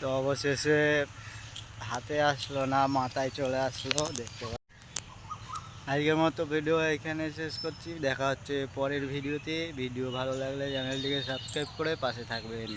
তো অবশেষে হাতে আসলো না, মাথায় চলে আসলো, দেখতে আজকের মতো ভিডিও এখানে শেষ করছি। দেখা হচ্ছে পরের ভিডিওতে। ভিডিও ভালো লাগলে চ্যানেলটিকে সাবস্ক্রাইব করে পাশে থাকবেন।